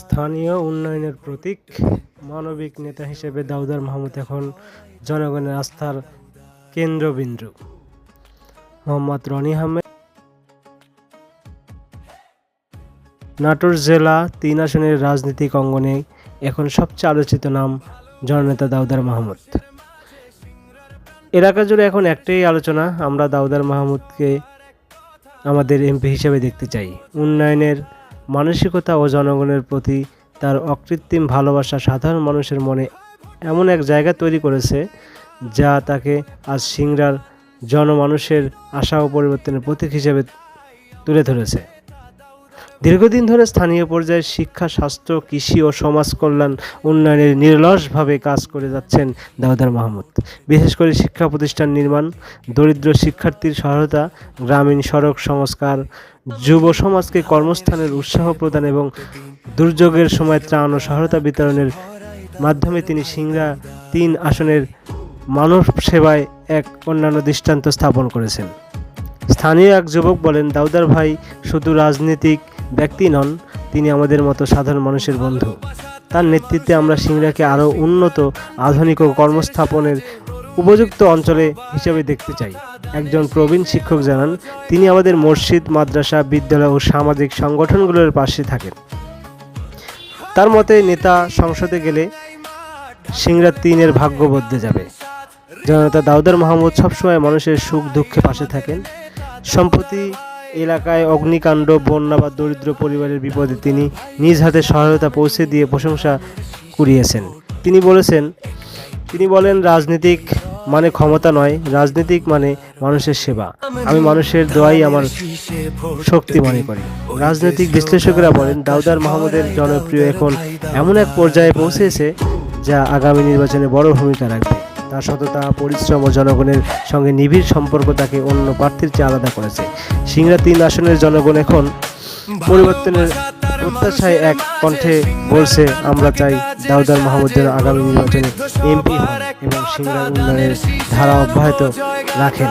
স্থানীয় উন্নয়নের প্রতীক, মানবিক নেতা হিসেবে দাউদার মাহমুদ এখন জনগণের আস্থার কেন্দ্রবিন্দু। মোহাম্মদ রনি আহমেদ। নাটোর জেলা তিন আসনের রাজনৈতিক অঙ্গনে এখন সবচেয়ে আলোচিত নাম জননেতা দাউদার মাহমুদ। এলাকা জুড়ে এখন একটাই আলোচনা, আমরা দাউদার মাহমুদকে আমাদের এমপি হিসেবে দেখতে চাই। উন্নয়নের মানসিকতা ও জনগণের প্রতি তার অকৃত্রিম ভালোবাসা সাধারণ মানুষের মনে এমন এক জায়গা তৈরি করেছে যা তাকে আজ সিংড়ার জনমানুষের আশা ও পরিবর্তনের প্রতীক হিসেবে তুলে ধরেছে। দীর্ঘদিন ধরে স্থানীয় পর্যায়ে শিক্ষা, স্বাস্থ্য, কৃষি ও সমাজ কল্যাণ উন্নয়নের নিরলসভাবে কাজ করে যাচ্ছেন দাউদার মাহমুদ। বিশেষ করে শিক্ষা প্রতিষ্ঠান নির্মাণ, দরিদ্র শিক্ষার্থীর সহায়তা, গ্রামীণ সড়ক সংস্কার, যুব সমাজকে কর্মস্থানের উৎসাহ প্রদান এবং দুর্যোগের সময় ত্রাণ ও সহায়তা বিতরণের মাধ্যমে তিনি সিংড়া তিন আসনের মানব সেবায় এক অন্যান্য দৃষ্টান্ত স্থাপন করেছেন। স্থানীয় এক যুবক বলেন, দাউদার ভাই শুধু রাজনীতিক ব্যক্তি নন, তিনি আমাদের মতো সাধারণ মানুষের বন্ধু। তার নেতৃত্বে আমরা সিংড়াকে আরও উন্নত আধুনিক ও কর্মস্থাপনের উপযুক্ত অঞ্চলে হিসেবে দেখতে চাই। একজন প্রবীণ শিক্ষক জানান, তিনি আমাদের মসজিদ, মাদ্রাসা, বিদ্যালয় ও সামাজিক সংগঠনগুলোর পাশে থাকেন। তার মতে, নেতা সংসদে গেলে সিংরা তিনের ভাগ্য বদলে যাবে। জনতা দাউদার মাহমুদ সবসময় মানুষের সুখ দুঃখে পাশে থাকেন। সম্প্রতি এলাকায় অগ্নিকাণ্ড, বন্যা বা দরিদ্র পরিবারের বিপদে তিনি নিজ হাতে সহায়তা পৌঁছে দিয়ে প্রশংসা কুড়িয়েছেন। তিনি বলেছেন, তিনি বলেন, রাজনীতিক মানে ক্ষমতা নয়, রাজনীতিক মানে মানুষের সেবা। আমি মানুষের দোয়াই আমার শক্তি মনে করি। রাজনৈতিক বিশ্লেষকেরা বলেন, দাউদার মাহমুদের জনপ্রিয় এখন এমন এক পর্যায়ে পৌঁছেছে যা আগামী নির্বাচনে বড় ভূমিকা রাখবে। তার সততা, পরিশ্রম ও জনগণের সঙ্গে নিবিড় সম্পর্ক তাকে অন্য প্রার্থীর চেয়ে আলাদা করেছে। সিংড়া তিন আসনের জনগণ এখন পরিবর্তনের প্রত্যাশায় এক কণ্ঠে বলছে, আমরা চাই দাউদার মাহমুদের আগামী নির্বাচনে এমপি হন এবং সিংড়া উন্নয়নের ধারা অব্যাহত রাখেন।